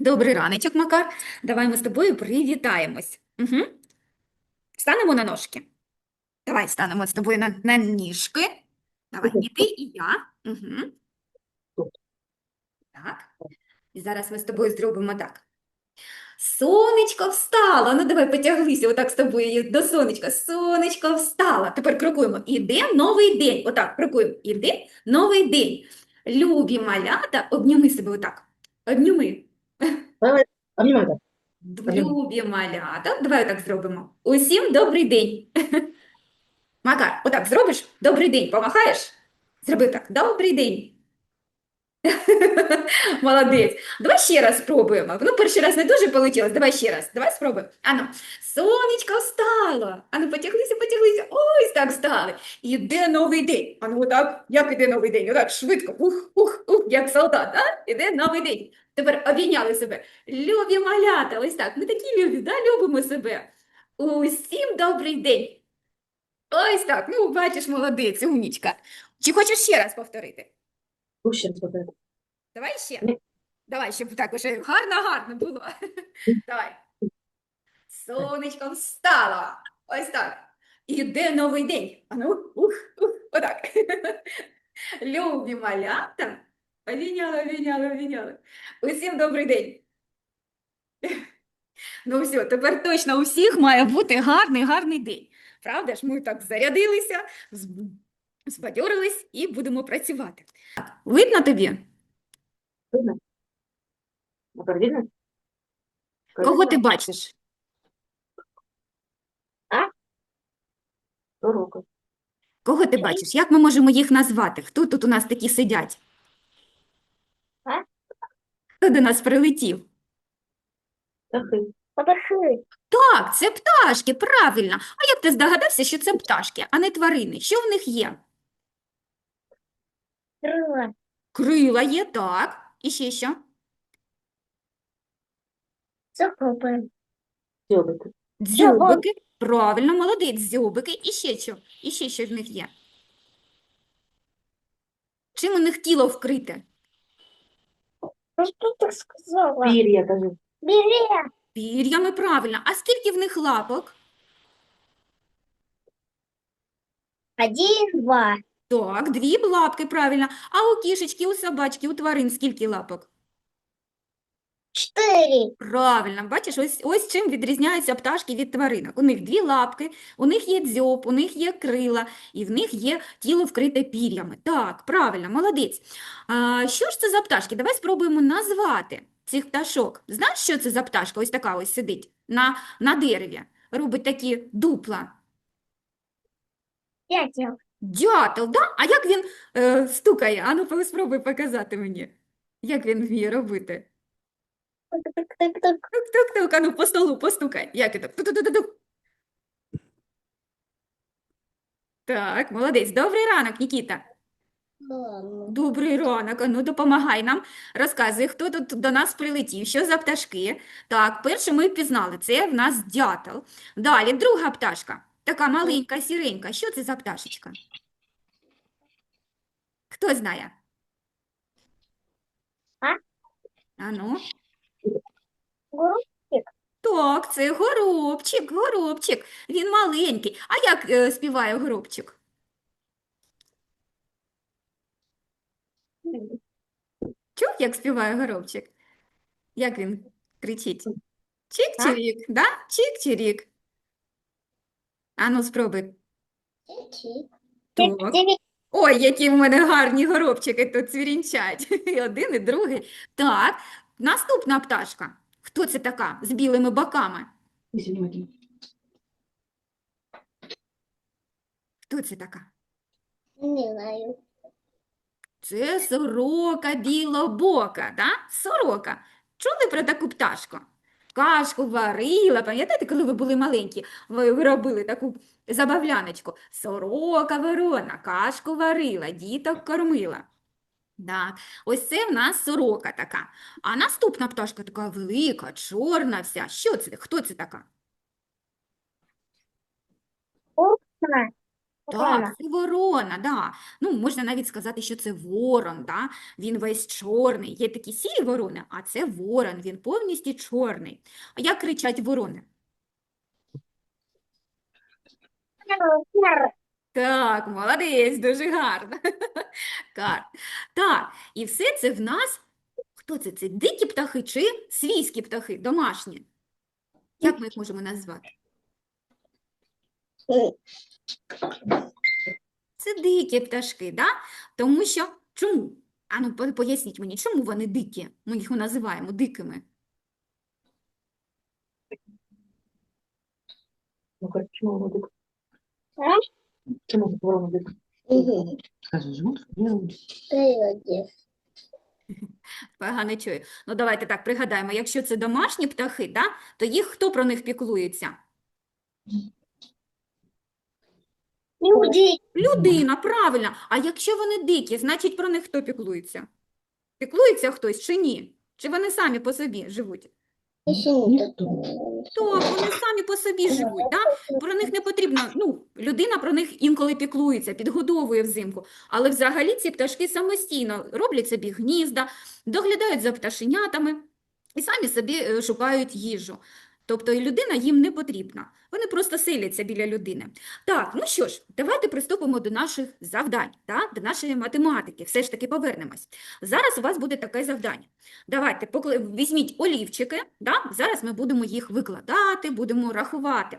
Добрий раночок, Макар. Давай ми з тобою привітаємось. Угу. Станемо на ножки. Давай станемо з тобою на, на ніжки. Давай, і ти, і я. Угу. Так. І зараз ми з тобою зробимо так. Сонечко встало. Ну давай потяглися отак з тобою до сонечка. Сонечко встало. Тепер крокуємо. Іде новий день. Отак, крокуємо. Іде новий день. Любі малята, обніми себе отак. Обніми. Давай, обнимай. Любі малята. Давай отак зробимо. Усім добрий день. Макар, отак зробиш? Добрий день. Помахаєш? Зроби так. Добрий день. Молодець. Давай ще раз спробуємо. Ну, перший раз не дуже вийшло. Давай ще раз. Давай спробуємо. Ану, сонечко встало. Ану, потяглися, потяглися. Ось так встали. Іде новий день. Ану, отак. Як іде новий день? Отак, швидко. Ух, ух, ух, як солдат, а? Іде новий день. Тепер обійняли себе. Любі малята, ось так. Ми такі любі, да? любимо себе. Усім добрий день. Ось так. Ну, бачиш, молодець, умнічка. Чи хочеш ще раз повторити? Ще раз повтори. Давай ще. Давай, щоб так уже гарно-гарно було. Давай. Сонечко встало. Ось так. Іде новий день. Ану, ух, ух, отак. Любі малята. Обійняли, обійняли, обійняли. Усім добрий день. Ну все, тепер точно у всіх має бути гарний, гарний день. Правда ж, ми так зарядилися, збадьорились і будемо працювати. Видно тобі? Видно? Тепер видно? Кого ти бачиш? Уроку. Кого ти бачиш? Як ми можемо їх назвати? Хто тут у нас такі сидять? А? Хто до нас прилетів? Птахи. Подошли. Так, це пташки, правильно. А як ти здогадався, що це пташки, а не тварини? Що в них є? Крыло. Крила є, так. І ще що? Дзьобики. Дзьобики. Правильно, молодець, дзьобики. І ще що? І ще що в них є? Чим у них тіло вкрите? Ну что ты сказала? Пір'я, кажи. Бери. Пір'ями, правильно. А скільки в них лапок? Один, два. Так, дві лапки, правильно. А у кішечки, у собачки, у тварин скільки лапок? Четыре. Правильно, бачиш, ось, ось чим відрізняються пташки від тваринок. У них дві лапки, у них є дзьоб, у них є крила, і в них є тіло вкрите пір'ями. Так, правильно, молодець. А, що ж це за пташки? Давай спробуємо назвати цих пташок. Знаєш, що це за пташка? Ось така ось сидить на, на дереві, робить такі дупла. Дятел. Дятел, да? А як він е, стукає? Ану, по- спробуй показати мені. Як він вміє робити? Тук-тук-тук, ану, по столу постукай. Як це? Тук-тук-тук-тук. Так, молодець. Добрий ранок, Нікіта. Ладно. Добрий ранок. Ану, допомагай нам. Розказуй, хто тут до нас прилетів, що за пташки. Так, перше ми впізнали. Це в нас дятел. Далі, друга пташка. Така маленька, сіренька. Що це за пташечка? Хто знає? А? Ану. Гуру. Так, це горобчик, горобчик. Він маленький. А як е, співає горобчик? Чув, як співає горобчик? Як він кричить? Чик-чирік, да? Чик-чирік. Ану, спробуй. Так. Ой, які в мене гарні горобчики тут цвірінчать. І один, і другий. Так, наступна пташка. Хто це така з білими боками? Хто це така? Не знаю. Це сорока білобока, да? Сорока. Чули про таку пташку? Кашку варила, пам'ятаєте, коли ви були маленькі, ви робили таку забавляночку. Сорока ворона, кашку варила, діток кормила. Так, ось це в нас сорока така. А наступна пташка така велика, чорна вся. Що це? Хто це така? Урка. Так, це ворона, да. Ну, можна навіть сказати, що це ворон, да? Він весь чорний. Є такі сірі ворони, а це ворон, він повністю чорний. А як кричать ворони? Так, молодець, дуже гарно. Так, так, і все це в нас, хто це? Це дикі птахи чи свійські птахи, домашні? Як ми їх можемо назвати? Це дикі пташки, да? Тому що, чому? Ану, по- поясніть мені, чому вони дикі? Ми їх називаємо дикими. Ну? Скажи. Погано чую. Ну, давайте так пригадаємо, якщо це домашні птахи, да, то їх хто про них піклується? Люди. Людина, правильно. А якщо вони дикі, значить про них хто піклується? Піклується хтось чи ні? Чи вони самі по собі живуть? Так, вони самі по собі живуть, да? Про них не потрібно, ну, людина про них інколи піклується, підгодовує взимку, але взагалі ці пташки самостійно роблять собі гнізда, доглядають за пташенятами і самі собі е, шукають їжу. Тобто і людина їм не потрібна. Вони просто селяться біля людини. Так, ну що ж, давайте приступимо до наших завдань, да? до нашої математики. Все ж таки повернемось. Зараз у вас буде таке завдання. Давайте покли- візьміть олівчики, да? Зараз ми будемо їх викладати, будемо рахувати.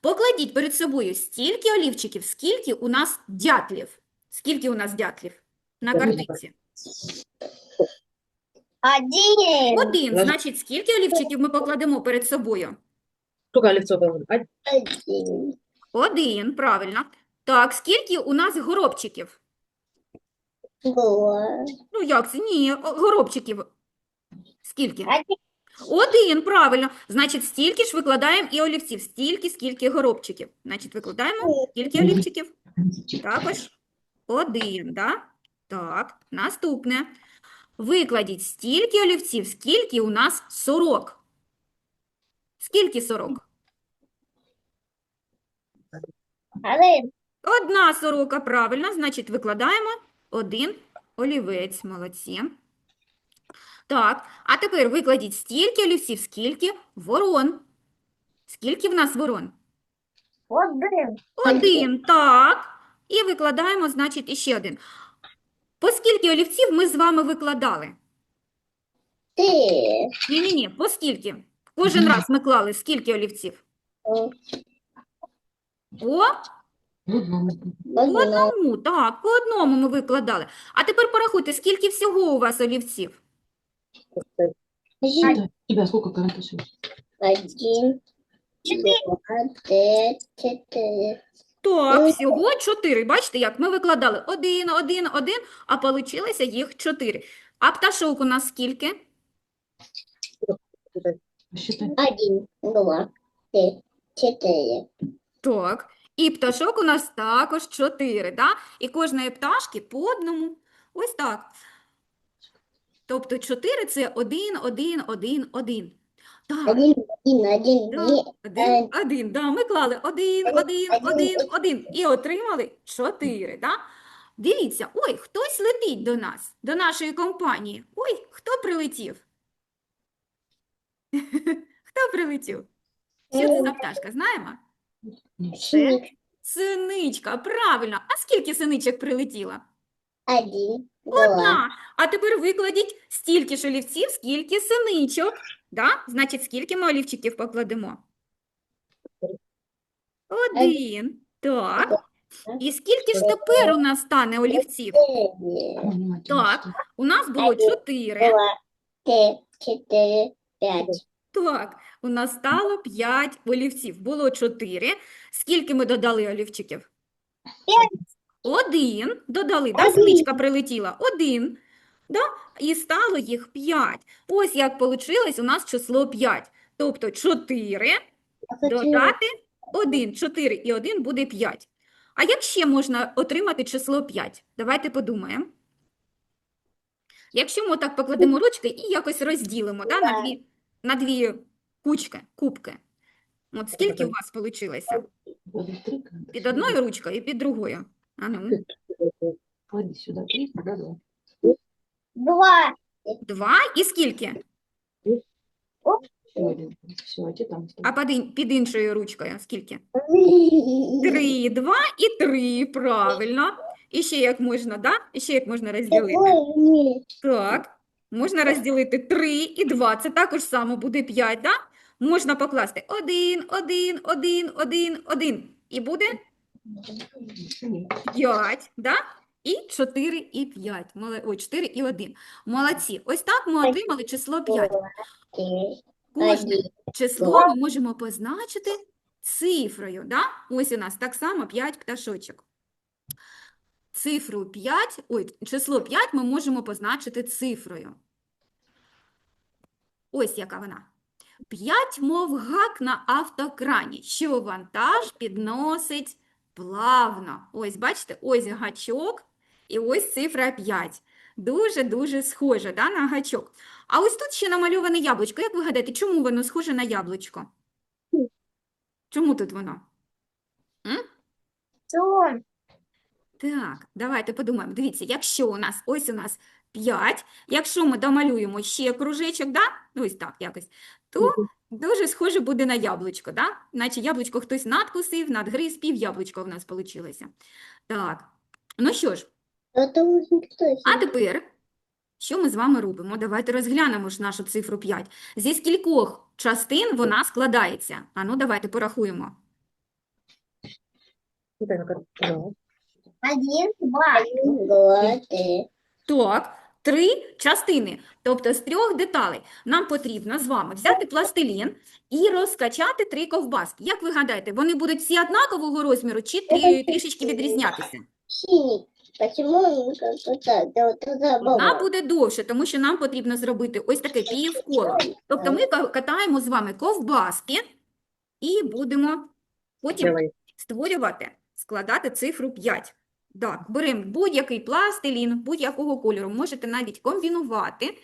Покладіть перед собою стільки олівчиків, скільки у нас дятлів. Скільки у нас дятлів на картинці? Один. Один. Значить, скільки олівчиків ми покладемо перед собою? Сколько лицо было? Один. Один, правильно. Так, скільки у нас горобчиків? Два. Ну, як це? Ні, о, горобчиків. Скільки? Один. Один, правильно. Значить, стільки ж викладаємо і олівців. Стільки, скільки горобчиків. Значить, викладаємо скільки олівчиків? Також один, да? Так, наступне. Викладіть стільки олівців, скільки у нас сорок. Скільки сорок? Один. Одна сорока, правильно. Значить, викладаємо один олівець. Молодці. Так, а тепер викладіть стільки олівців, скільки ворон. Скільки в нас ворон? Один. Один, так. І викладаємо, значить, іще один. По скільки олівців ми з вами викладали? Три. Ні-ні-ні, по скільки? Кожен раз ми клали скільки олівців? По ну, По одному, так, по одному ми викладали. А тепер порахуйте, скільки всього у вас олівців? У тебя сколько карандашей? Один. Два. Три. Чотири. Так, всього чотири. Бачите, як ми викладали один, один, один, а получилося їх чотири. А пташок у нас скільки? Один. Два. Три. Чотири. Так, і пташок у нас також чотири, да? І кожної пташки по одному. Ось так. Тобто чотири – це один, один, один, один. Так, Один. Один. Один. Да, один, один, да, ми клали один, один, один, один, і отримали чотири, да? Дивіться, ой, хтось летить до нас, до нашої компанії. Ой, хто прилетів? Хто прилетів? Що це за пташка, знаємо? Синик. Синичка, правильно. А скільки синичок прилетіло? Один. Два. Одна. А тепер викладіть стільки ж олівців, скільки синичок. Да? Значить, скільки ми олівчиків покладемо? Один. Так. І скільки ж тепер у нас стане олівців? Так, у нас було чотири. Чотири. П'ять. Так, у нас стало п'ять олівців. Було чотири. Скільки ми додали олівчиків? Один. Додали. Да, Один. синичка прилетіла. Один. Да? І стало їх п'ять. Ось як вийшло у нас число п'ять. Тобто чотири додати один. Чотири і один буде п'ять. А як ще можна отримати число 5? Давайте подумаємо. Якщо ми так покладемо ручки і якось розділимо да, на дві, на дві кучки, кубки. От скільки у вас вийшло? Під одною ручкою і під другою. А ну, Клади сюди три, сюди два. Два. два і скільки? А під, ін- під іншою ручкою скільки? Три. Три, два і три, правильно. І ще як можна, да? І ще як можна розділити? Так, можна розділити 3 і 2. Це також само буде 5, да? Можна покласти 1, 1, 1, 1, 1. І буде Ні. 5, да? І 4 і 5. Моле- Ой, 4 і 1. Молодці. Ось так ми отримали число 5. Кожне число ми можемо позначити цифрою, да? Ось у нас так само 5 пташочок. Цифру 5, ой, число 5 ми можемо позначити цифрою. Ось яка вона. 5, мов гак на автокрані, що вантаж підносить плавно. Ось, бачите, ось гачок і ось цифра 5. Дуже-дуже схоже, да, на гачок. А ось тут ще намальоване яблучко. Як ви гадаєте, чому воно схоже на яблучко? Чому тут воно? Сон. Так, давайте подумаємо. Дивіться, якщо у нас, ось у нас 5, якщо ми домалюємо ще кружечок, да? ну, ось так якось, то дуже схоже буде на яблучко, да? Наче яблучко хтось надкусив, надгриз, пів яблучка в нас вийшло. Так, ну що ж, а тепер, що ми з вами робимо? Давайте розглянемо ж нашу цифру 5. Зі скількох частин вона складається? А ну, давайте порахуємо. Один, два, два, три. Так, три частини, тобто з трьох деталей. Нам потрібно з вами взяти пластилін і розкачати три ковбаски. Як ви гадаєте, вони будуть всі однакового розміру чи трі- трішечки відрізнятися? Синий. Почему так? Да вот туда бабу. буде довше, тому що нам потрібно зробити ось таке півколо. Тобто ми ка- катаємо з вами ковбаски і будемо потім Давай. створювати, складати цифру 5. Так, беремо будь-який пластилін, будь-якого кольору. Можете навіть комбінувати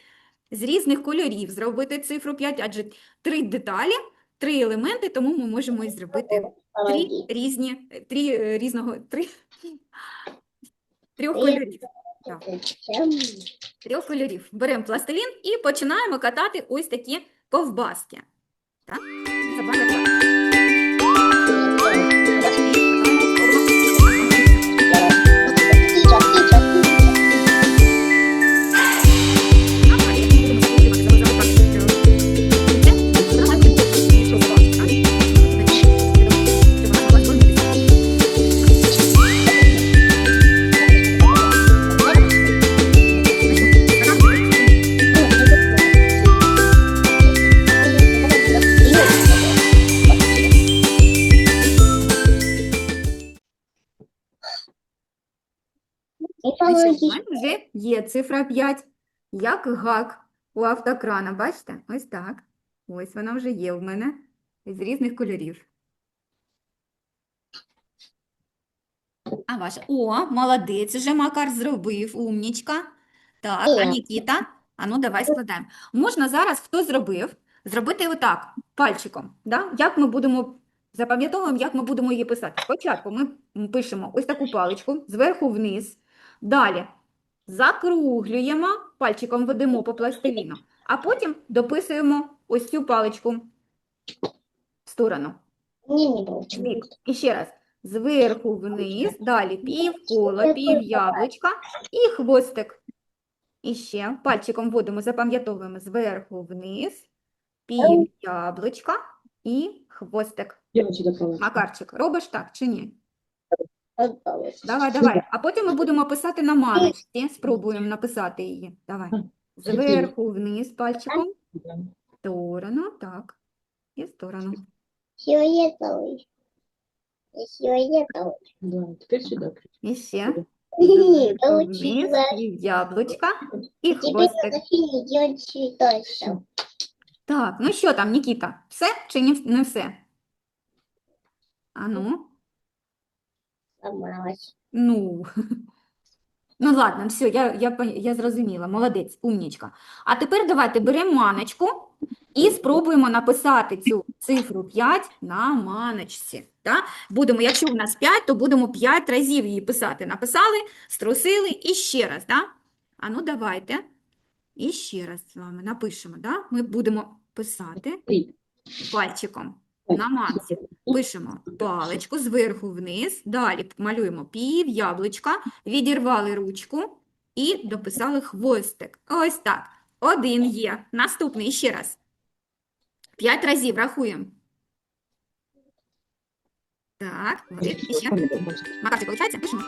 з різних кольорів, зробити цифру 5, адже три деталі, три елементи, тому ми можемо і зробити три різні, три е, різного, три, трьох кольорів. Трьох кольорів. Беремо пластилін і починаємо катати ось такі ковбаски. Так? Забавно класно. У мене вже є цифра 5, як гак у автокрана. Бачите? Ось так. Ось вона вже є в мене з різних кольорів. А ваша? О, молодець, вже Макар зробив, умнічка. Так, а. Нікіта? А ну, давай складаємо. Можна зараз, хто зробив, зробити отак, пальчиком. Да? Як ми будемо, запам'ятовуємо, як ми будемо її писати. Спочатку ми пишемо ось таку паличку, зверху вниз. Далі закруглюємо, пальчиком ведемо по пластиліну, а потім дописуємо ось цю паличку в сторону. Не Бік. І ще раз. Зверху вниз, далі півколо, пів яблучка і хвостик. І ще пальчиком вводимо, запам'ятовуємо зверху вниз, пів яблучка і хвостик. Макарчик, робиш так чи ні? Давай, давай. А потім ми будемо писати на маночці. Спробуємо написати її. Давай. Зверху вниз пальчиком, сторону, так. І сторону. Да, тепер сюди. І ще. Яблучка і хвостик. Так, ну що там, Нікіта? Все чи не, не все? А ну, Сломалась. ну. Ну ладно, все, я, я, пон- я зрозуміла. Молодець, умнічка. А тепер давайте беремо маночку І спробуємо написати цю цифру 5 на маночці. Да? Будемо, якщо у нас 5, то будемо 5 разів її писати. Написали, струсили і ще раз. Да? А ну давайте. І ще раз з вами напишемо. Да? Ми будемо писати пальчиком на манці. Пишемо паличку зверху вниз, далі малюємо пів яблучка, відірвали ручку і дописали хвостик. Ось так. Один є. Наступний ще раз. П'ять разів рахуємо. Так, ще. Макарчик, виходить? Пишемо.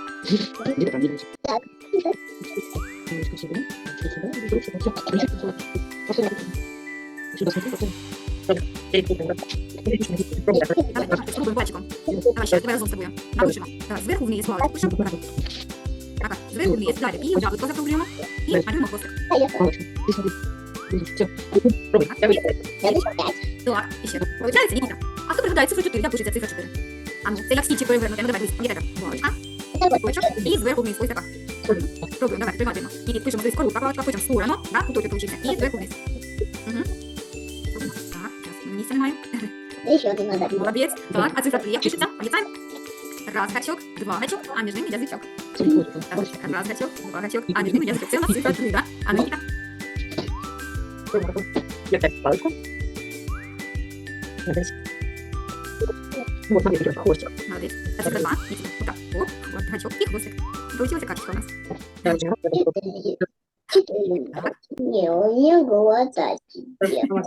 Так. Давай, Макарчик, спробуємо пальчиком. Давай ще давай разом з тобою. Напишемо. Так, зверху вниз, паличку пишемо. Так, зверху вниз, далі пів яблучко закруглюємо і малюємо хвостик. А я хочу. Я десь п'ять. Так, і ще. Получається, Нікіта? А хто пригадає цифру 4? Як пишеться цифра 4? А ну, це як стільчик перевернути. Ну, давай, дивись, пам'ятай так. Паличка, Це вот. кулачок і зверху вниз. Ось така. Пробуємо, давай, пригадуємо. І пишемо десь коробка, паличка, потім сторону, да, куточок получився, і зверху вниз. Угу. Так, зараз мені один надо. Молодець. Так, а цифра 3 як пишеться? Раз гачок, два гачок, а між ними язичок. Так, раз гачок, два гачок, а між ними язичок. Це цифра 3, да? А ну, Нікіта? Молодець. А цифра 2, Нікіта. Отак. Оп, от гачок і хвостик. Получилася карточка у нас. Не, у меня тебе.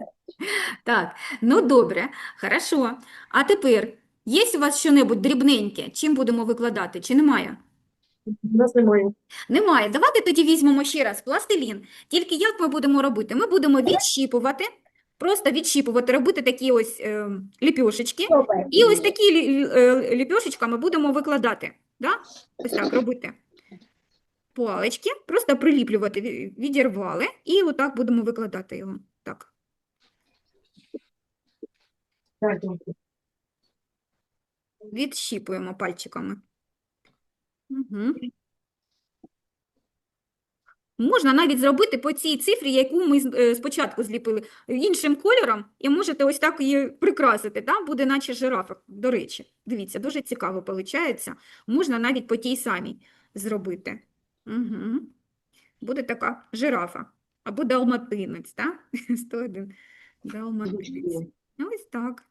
Так, ну добре, хорошо. А тепер, є у вас що-небудь дрібненьке? Чим будемо викладати, чи немає? У нас немає. Немає. Давайте тоді візьмемо ще раз пластилін. Тільки як ми будемо робити? Ми будемо відщіпувати, просто відщіпувати, робити такі ось е, ліпьошечки. І ось такі лі- е, ліпьошечками будемо викладати. Да? Ось так робити. Палички, просто приліплювати, відірвали, і отак будемо викладати його. Так. Відщіпуємо пальчиками. Угу. Можна навіть зробити по цій цифрі, яку ми е, спочатку зліпили, іншим кольором, і можете ось так її прикрасити. Да? Буде наче жирафа, до речі. Дивіться, дуже цікаво виходить. Можна навіть по тій самій зробити. Угу. Буде така жирафа. Або далматинець, так? 101 далматинець. Ну, Ось так.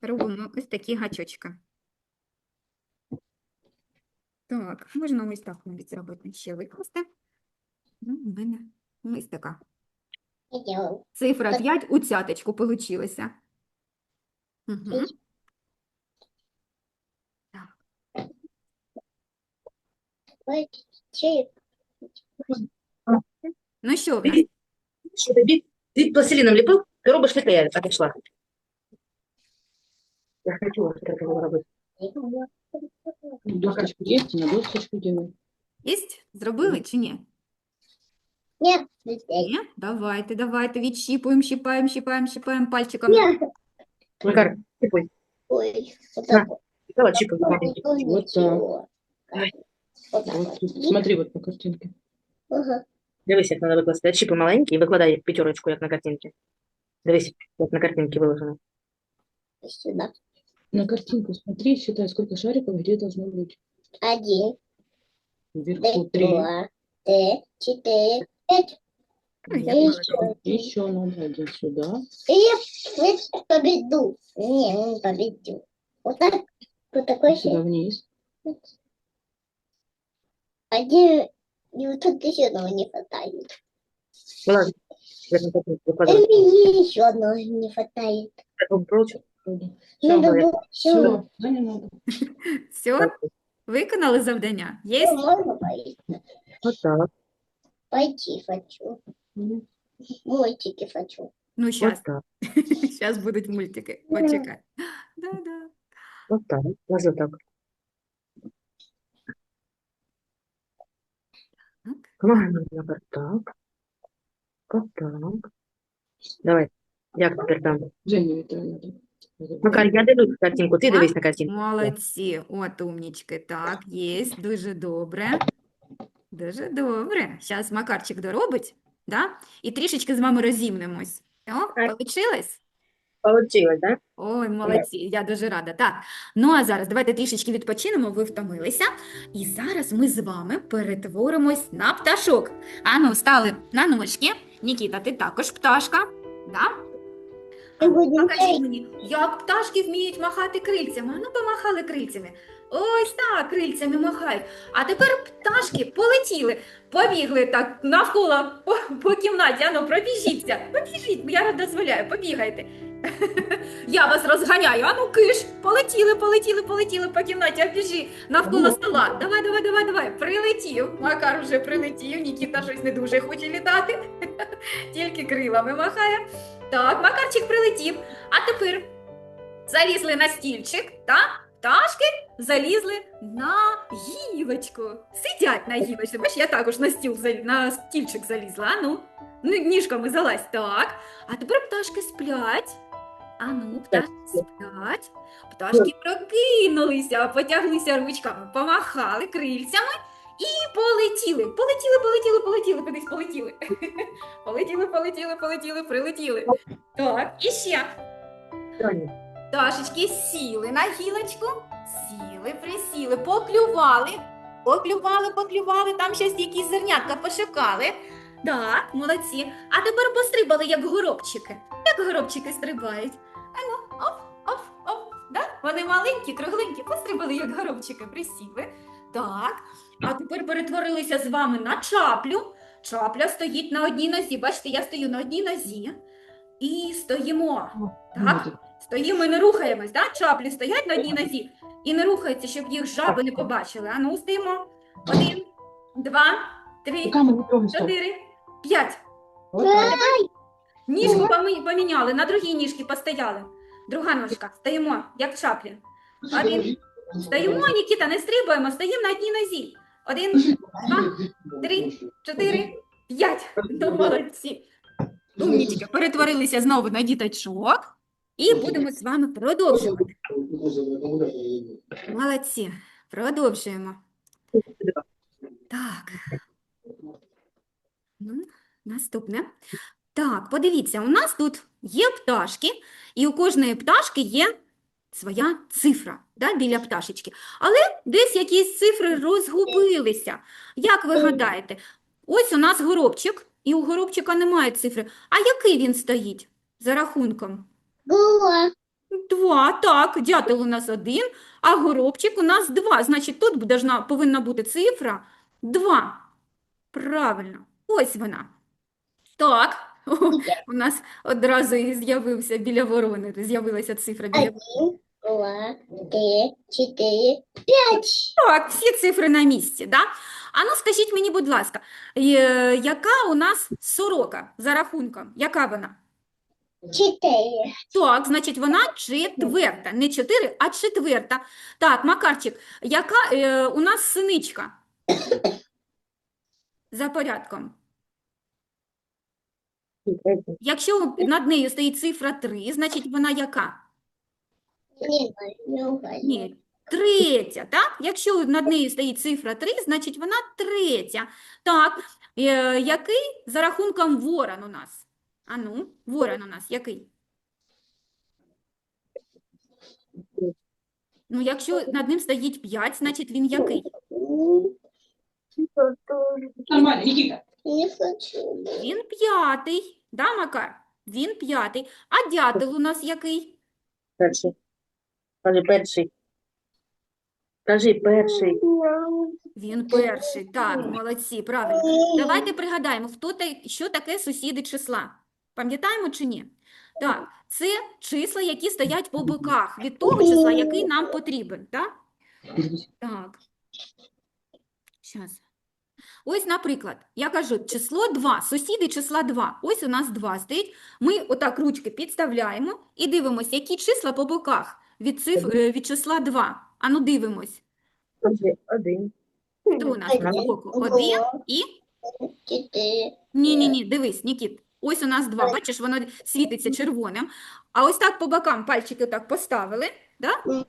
Робимо ось такі гачочки. Так, можна ось так навіть зробити, ще викласти. Ну, в мене ось така. Цифра Так. 5 у цяточку получилася. Угу. Ой, че- Ну що, в нас? Що ти бік, бік пластиліном ліпив, коробочка твоя отошла. Я хочу вот это было робити. Досточку есть, на досточку делай. Єсть? Зробили чи ні? Нет, здесь. Ні? Давайте, давайте, відщіпуємо, щіпаємо, щіпаємо, щіпаємо пальчиками. Нет. Макар, чипуй. Ой, вот На. так вот. Давай, чипуй. Ой, Вот ничего. Вот так Вот вот. тут, смотри вот по картинке. Ага. Дивись, як треба викласти. Чіпи маленькі і викладай п'ятерочку, як на картинці. Дивись, як на картинці виложено. Сюда. На картинку смотри, считай, сколько шариков где должно быть. Один, Вверху три. два, три, четыре, пять. Ну, я И буду. еще. Еще надо один сюда. И я вот победу. Не, он победил. Вот так. Вот такой Сюда же. вниз. Один. И вот тут еще одного не хватает. Вилазь, як на картинці И викладай. мне еще одного не хватает. Так, прочу. Вроде. Надо Всё, было Все, еще. да не надо. Все, виконали завдання? Є? Можно пойти? От так, Пойти хочу. Мгм. Мультики хочу. Ну, зараз, от так, зараз будуть мультики. Почекай. Да-да. от так. Ось отак. Так. Помагай Макар, так. От так. Давай. Як тепер там? Женя, это. Макар, я дивлюсь картинку, ти дивись на картинку. Молодці, от умнічки. Так, є, дуже добре. Дуже добре. Зараз Макарчик доробить, да? і трішечки з вами розімнемось. О, Так. получилось? Получилось, да? Ой, молодці, я дуже рада. Так, ну а зараз давайте трішечки відпочинемо, ви втомилися. І зараз ми з вами перетворимось на пташок. Ану, стали на ножки. Нікіта, ти також пташка. Да? Покажіть мені, як пташки вміють махати крильцями. Ану, помахали крильцями. Ось так, крильцями махають. А тепер пташки полетіли, побігли так навколо по, по кімнаті. Ану, пробіжіться. Побіжіть, я дозволяю, побігайте. Я вас розганяю, ану киш, полетіли, полетіли, полетіли по кімнаті, а біжи навколо стола. Давай, давай, давай, давай. Прилетів. Макар вже прилетів, Нікіта щось не дуже хоче літати, тільки крилами махає. Так, Макарчик прилетів. А тепер залізли на стільчик, так? Пташки залізли на гілочку. Сидять на гілочці. Бачиш, я також на стіл на стільчик залізла. А ну, ну, ніжками залазь. Так. А тепер пташки сплять. А ну, пташки сплять. Пташки прокинулися, потяглися ручками, помахали крильцями і полетіли. Полетіли, полетіли, полетіли, кудись полетіли. Полетіли, полетіли, полетіли, прилетіли. Так, і ще. Пташечки сіли на гілочку, сіли, присіли, поклювали, поклювали, поклювали, там щось якісь зернятка пошукали. Так, молодці. А тепер пострибали, як горобчики. Як горобчики стрибають. Ану, оп, оп, оп. Да? Вони маленькі, кругленькі, пострибали, як горобчики, присіли. Так. А тепер перетворилися з вами на чаплю. Чапля стоїть на одній нозі. Бачите, я стою на одній нозі. І стоїмо. Так. Стоїмо і не рухаємось, да? Чаплі стоять на одній нозі і не рухаються, щоб їх жаби не побачили. А ну, стоїмо. Один, два, три, чотири, п'ять. Ніжку помі- поміняли, на другій ніжці постояли. Друга ножка. Стоїмо, як чаплі. Один. Стоїмо, Нікіта, не стрибаємо, стоїмо на одній нозі. Один, два, три, чотири, п'ять. Ну, молодці. Умнічки, перетворилися знову на діточок. І будемо з вами продовжувати. Молодці. Продовжуємо. Так. Наступне. Так, подивіться, у нас тут є пташки, і у кожної пташки є своя цифра да, біля пташечки. Але десь якісь цифри розгубилися. Як ви гадаєте? Ось у нас горобчик, і у горобчика немає цифри. А який він стоїть за рахунком? Гула. Два, так, дятел у нас один, а горобчик у нас два. Значить, тут повинна бути цифра два. Правильно, ось вона. Так, у нас одразу і з'явився біля ворони, з'явилася цифра біля Один, два, три, четыре, пять. Так, всі цифри на місці, да? А ну скажіть мені, будь ласка, е, яка у нас сорока за рахунком? Яка вона? Четыре. Так, значить, вона четверта. Не чотири, а четверта. Так, Макарчик, яка е, у нас синичка? За порядком. Якщо над нею стоїть цифра 3, значить вона яка? Ні, третя, так? Якщо над нею стоїть цифра 3, значить вона третя. Так, е, який за рахунком ворон у нас? Ану, ворон у нас який? Ну, якщо над ним стоїть 5, значить він який? Нормально, Никита. Не хочу. Він п'ятий. Да, Макар? Він п'ятий. А дятел у нас який? перший. Кажи перший. Кажи перший. Він перший. Так, молодці, правильно. Давайте пригадаємо, хто та, що таке сусіди числа. Пам'ятаємо чи ні? Так, це числа, які стоять по боках від того числа, який нам потрібен. Так? Так. Щас. Ось, наприклад, я кажу число 2, сусіди числа 2. Ось у нас 2 стоїть. Ми отак ручки підставляємо і дивимося, які числа по боках від, циф... е, від числа 2. Ану дивимось. Один. Хто у нас по боку? Один і Ні, ні, ні, дивись, Нікіт. Ось у нас два. Бачиш, воно світиться червоним. А ось так по бокам пальчики так поставили, да?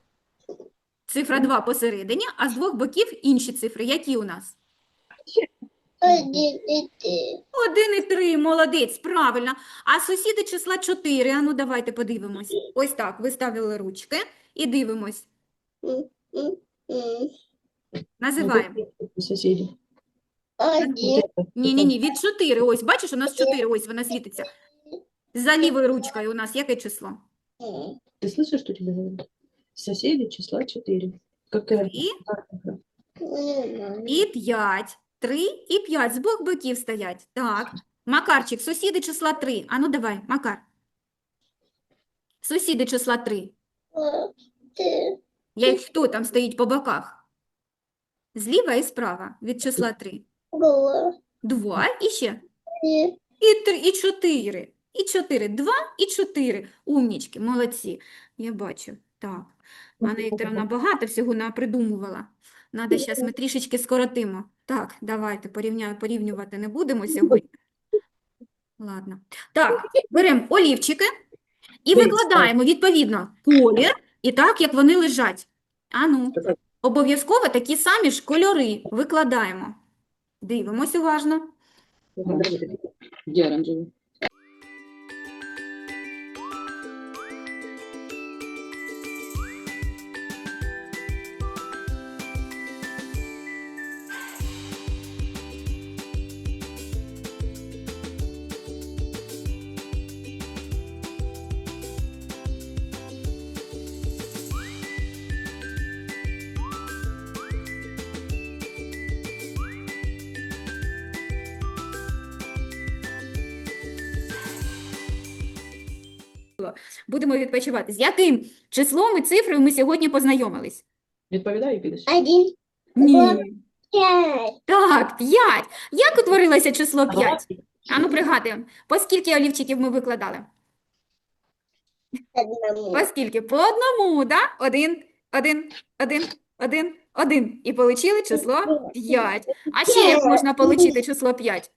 Цифра 2 посередині, а з двох боків інші цифри. Які у нас? Один і три, молодець, правильно. А сусіди числа чотири. А ну давайте подивимось. Ось так, виставили ручки і дивимось. Називаємо. Соседи. Один. Ні-ні-ні, від чотири. Ось, бачиш, у нас чотири, ось вона світиться. За лівою ручкою у нас яке число? М. Ты слышишь, что тебе говорят? Соседи числа 4. Как ты Три і п'ять. Три і п'ять. З двох боків стоять. Так. Макарчик, сусіди числа три. А ну давай, Макар. Сусіди числа три. А, Ты. Я хто там стоїть по боках? Зліва і справа від числа три. Два. Два і ще. І три, і чотири. І чотири. Два і чотири. Умнічки, молодці. Я бачу. Так. Анна Вікторовна багато всього напридумувала. Надо зараз ми трішечки скоротимо. Так, давайте порівня... порівнювати не будемо сьогодні. Ладно. Так, беремо олівчики і викладаємо відповідно колір і так, як вони лежать. Ану, обов'язково такі самі ж кольори викладаємо. Дивимось уважно. Оранжевый? Будемо відпочивати. З яким числом і цифрою ми сьогодні познайомились? Відповідай і підеш. Один. Ні. Пять. Так, 5. Як утворилося число Ага. 5? Ану, пригадуємо. По скільки олівчиків ми викладали? Одному. По скільки? По одному, да? Один, один, один, один, один. І получили число 5. А ще як можна отримати число 5?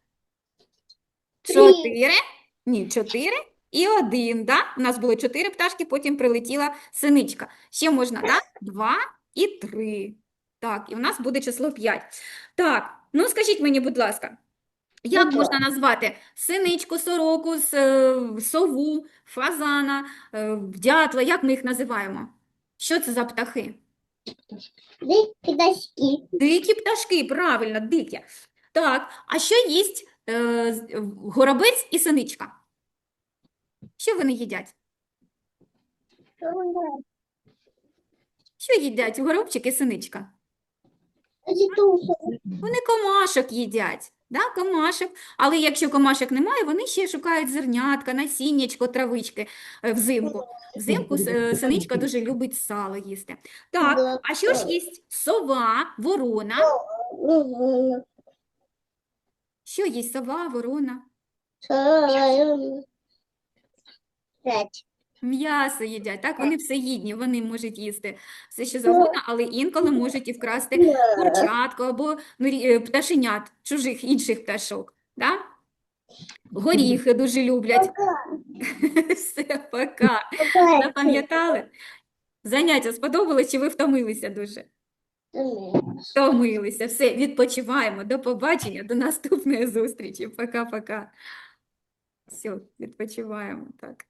Три. 4. Ні, 4 і 1, да? У нас було 4 пташки, потім прилетіла синичка. Ще можна, да? 2 і 3. Так, і в нас буде число 5. Так, ну скажіть мені, будь ласка, як Будь можна назвати синичку, сороку, е, сову, фазана, е, дятла, як ми їх називаємо? Що це за птахи? Две пидачки. Дикі пташки, правильно, дикі. Так, а що їсть е, горобець і синичка? Що вони їдять? Що їдять горобчик і синичка? Вони комашок їдять, да, комашок. Але якщо комашок немає, вони ще шукають зернятка, насіннячко, травички е, взимку. Взимку е, синичка дуже любить сало їсти. Так, а що ж їсть сова, ворона? Що їсть сова, ворона? М'ясо їдять, так? Вони всеїдні, вони можуть їсти все, що завгодно, але інколи можуть і вкрасти курчатку або ну, е, пташенят, чужих інших пташок. Да? Горіхи дуже люблять. Все, пока. Пока. Запам'ятали? Заняття сподобалось, чи ви втомилися дуже? Втомилися. Все, відпочиваємо. До побачення, до наступної зустрічі. Пока-пока. Все, відпочиваємо. Так.